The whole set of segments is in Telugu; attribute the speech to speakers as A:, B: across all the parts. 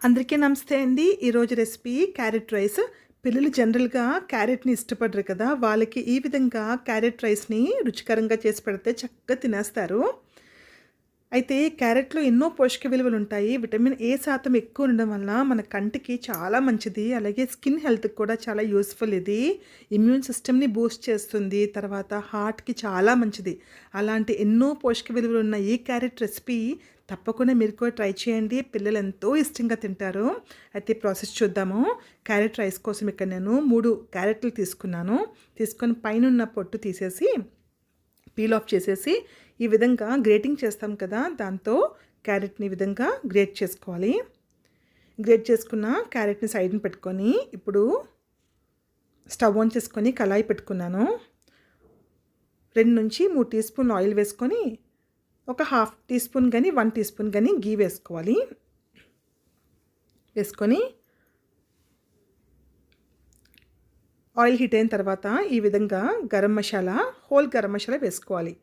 A: అందరికీ నమస్తే అండి. ఈరోజు రెసిపీ క్యారెట్ రైస్. పిల్లలు జనరల్గా క్యారెట్ని ఇష్టపడరు కదా వాళ్ళకి ఈ విధంగా క్యారెట్ రైస్ని రుచికరంగా చేసి పెడితే చక్కగా తినేస్తారు. అయితే క్యారెట్లో ఎన్నో పోషక విలువలు ఉంటాయి. విటమిన్ ఏ శాతం ఎక్కువ ఉండడం వల్ల మన కంటికి చాలా మంచిది. అలాగే స్కిన్ హెల్త్కి కూడా చాలా యూస్ఫుల్ ఇది. ఇమ్యూన్ సిస్టమ్ని బూస్ట్ చేస్తుంది. తర్వాత హార్ట్కి చాలా మంచిది. అలాంటి ఎన్నో పోషక విలువలు ఉన్న ఈ క్యారెట్ రెసిపీ తప్పకుండా మీరు కూడా ట్రై చేయండి. పిల్లలు ఎంతో ఇష్టంగా తింటారు. అయితే ప్రాసెస్ చూద్దాము. క్యారెట్ రైస్ కోసం ఇక్కడ నేను మూడు క్యారెట్లు తీసుకున్నాను. తీసుకొని పైన ఉన్న పొట్టు తీసేసి పీల్ ఆఫ్ చేసేసి ఈ విధంగా గ్రేటింగ్ చేస్తాం కదా దాంతో క్యారెట్ని విధంగా గ్రేట్ చేసుకోవాలి. గ్రేట్ చేసుకున్న క్యారెట్ని సైడ్ని పెట్టుకొని ఇప్పుడు స్టవ్ ఆన్ చేసుకొని కళాయి పెట్టుకున్నాను. రెండు నుంచి మూడు టీ స్పూన్ ఆయిల్ వేసుకొని ఒక హాఫ్ టీ స్పూన్ కానీ వన్ టీ స్పూన్ కానీ గీ వేసుకోవాలి. వేసుకొని ఆయిల్ హీట్ అయిన తర్వాత ఈ విధంగా గరం మసాలా హోల్ గరం మసాలా వేసుకోవాలి.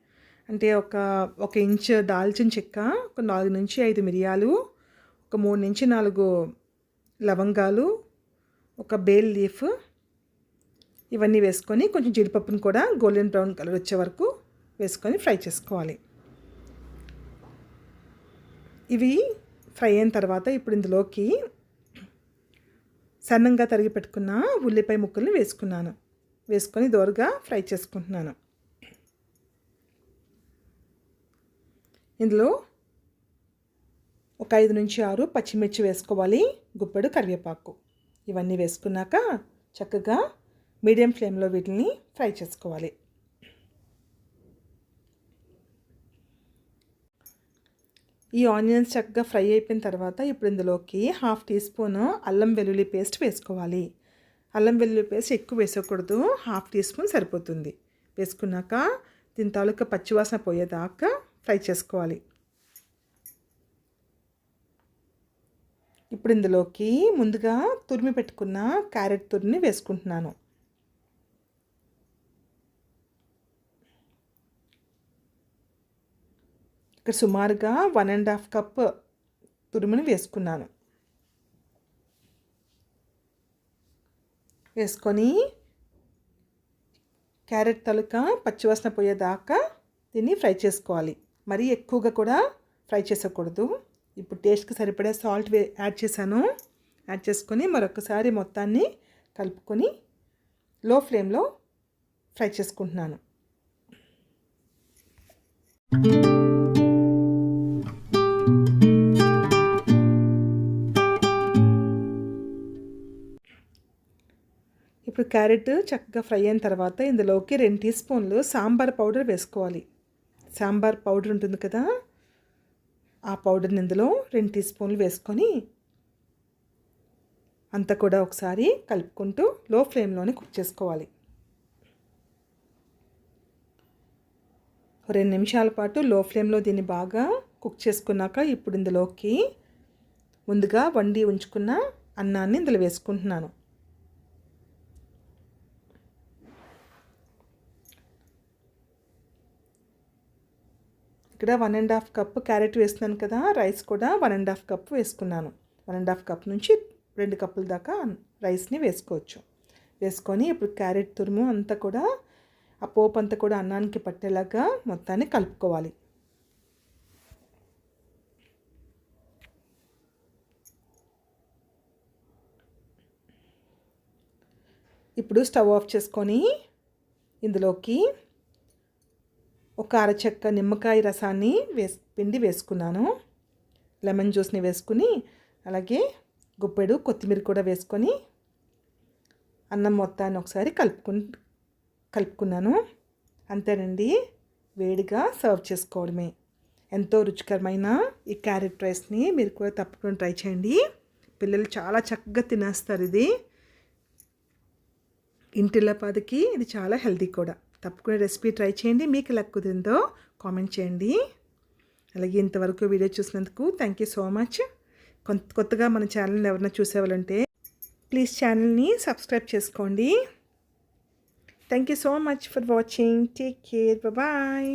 A: అంటే ఒక ఒక ఇంచ్ దాల్చిన చెక్క ఒక నాలుగు నుంచి ఐదు మిరియాలు ఒక మూడు నుంచి నాలుగు లవంగాలు ఒక బేల్ లీఫ్ ఇవన్నీ వేసుకొని కొంచెం జీడిపప్పును కూడా గోల్డెన్ బ్రౌన్ కలర్ వచ్చే వరకు వేసుకొని ఫ్రై చేసుకోవాలి. ఇవి ఫ్రై అయిన తర్వాత ఇప్పుడు ఇందులోకి సన్నంగా తరిగి పెట్టుకున్న ఉల్లిపాయ ముక్కల్ని వేసుకున్నాను. వేసుకొని దోరగా ఫ్రై చేసుకుంటున్నాను. ఇందులో ఒక ఐదు నుంచి ఆరు పచ్చిమిర్చి వేసుకోవాలి గుప్పెడు కరివేపాకు. ఇవన్నీ వేసుకున్నాక చక్కగా మీడియం ఫ్లేమ్లో వీటిని ఫ్రై చేసుకోవాలి. ఈ ఆనియన్స్ చక్కగా ఫ్రై అయిపోయిన తర్వాత ఇప్పుడు ఇందులోకి హాఫ్ టీ స్పూన్ అల్లం వెల్లుల్లి పేస్ట్ వేసుకోవాలి. అల్లం వెల్లుల్లి పేస్ట్ ఎక్కువ వేసకూడదు హాఫ్ టీ స్పూన్ సరిపోతుంది. వేసుకున్నాక దీని తాలూకా పచ్చివాసన పోయేదాకా ఫ్రై చేసుకోవాలి. ఇప్పుడు ఇందులోకి ముందుగా తురిమి పెట్టుకున్న క్యారెట్ తురిని వేసుకుంటున్నాను. ఇక్కడ సుమారుగా వన్ అండ్ హాఫ్ కప్ తురిమిని వేసుకున్నాను. వేసుకొని క్యారెట్ తలుక పచ్చివాసన పోయేదాకా దీన్ని ఫ్రై చేసుకోవాలి. మరీ ఎక్కువగా కూడా ఫ్రై చేసకూడదు. ఇప్పుడు టేస్ట్కి సరిపడే సాల్ట్ వే యాడ్ చేశాను. యాడ్ చేసుకొని మరొకసారి మొత్తాన్ని కలుపుకొని లో ఫ్లేమ్లో ఫ్రై చేసుకుంటున్నాను. ఇప్పుడు క్యారెట్ చక్కగా ఫ్రై అయిన తర్వాత ఇందులోకి రెండు టీ స్పూన్లు సాంబార్ పౌడర్ వేసుకోవాలి. సాంబార్ పౌడర్ ఉంటుంది కదా ఆ పౌడర్ని ఇందులో రెండు టీ స్పూన్లు వేసుకొని అంతా కూడా ఒకసారి కలుపుకుంటూ లో ఫ్లేమ్లోనే కుక్ చేసుకోవాలి. రెండు నిమిషాల పాటు లో ఫ్లేమ్లో దీన్ని బాగా కుక్ చేసుకున్నాక ఇప్పుడు ఇందులోకి ముందుగా వండి ఉంచుకున్న అన్నాన్ని ఇందులో వేసుకుంటున్నాను. ఇక్కడ one and half cup carrot వేస్తున్నాను కదా రైస్ కూడా వన్ అండ్ హాఫ్ కప్ వేసుకున్నాను. వన్ అండ్ హాఫ్ కప్ నుంచి రెండు కప్పుల దాకా రైస్ని వేసుకోవచ్చు. వేసుకొని ఇప్పుడు క్యారెట్ తురుము అంతా కూడా ఆ పోపు అంతా కూడా అన్నానికి పట్టేలాగా మొత్తాన్ని కలుపుకోవాలి. ఇప్పుడు స్టవ్ ఆఫ్ చేసుకొని ఇందులోకి ఒక అరచెక్క నిమ్మకాయ రసాన్ని వేస్ పిండి వేసుకున్నాను. లెమన్ జ్యూస్ని వేసుకుని అలాగే గుప్పెడు కొత్తిమీర కూడా వేసుకొని అన్నం మొత్తాన్ని ఒకసారి కలుపుకు కలుపుకున్నాను. అంతేనండి వేడిగా సర్వ్ చేసుకోవడమే. ఎంతో రుచికరమైన ఈ క్యారెట్ రైస్ని మీరు కూడా తప్పకుండా ట్రై చేయండి. పిల్లలు చాలా చక్కగా తినేస్తారు ఇది. ఇంటిల్లపాదికి ఇది చాలా హెల్తీ కూడా. తప్పకుండా రెసిపీ ట్రై చేయండి. మీకు ఎలా కుదిరిందో కామెంట్ చేయండి. అలాగే ఇంతవరకు వీడియో చూసినందుకు థ్యాంక్ యూ సో మచ్ కొంత కొత్తగా మన ఛానల్ని ఎవరైనా చూసేవాళ్ళంటే ప్లీజ్ ఛానల్ని సబ్స్క్రైబ్ చేసుకోండి. Thank you so much for watching take care bye